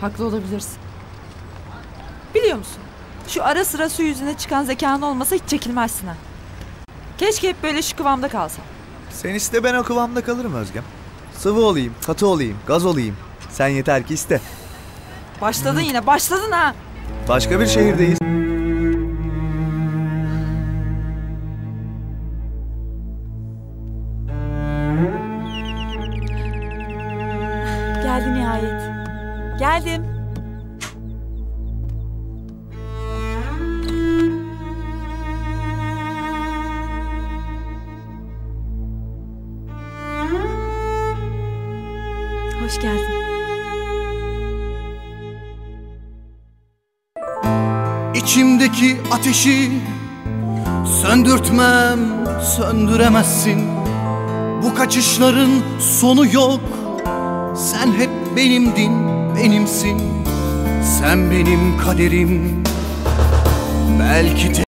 Haklı olabilirsin. Biliyor musun? Şu ara sıra su yüzüne çıkan zekan olmasa hiç çekilmezsin ha. Keşke hep böyle şu kıvamda kalsam. Sen iste ben o kıvamda kalırım Özgem. Sıvı olayım, katı olayım, gaz olayım. Sen yeter ki iste. Başladın yine başladın ha. Başka bir şehirdeyiz. Geldi nihayet. Geldim. Hoş geldin. İçimdeki ateşi söndürtmem, söndüremezsin. Bu kaçışların sonu yok. Sen hep benimdin, benimsin. Sen benim kaderim. Belki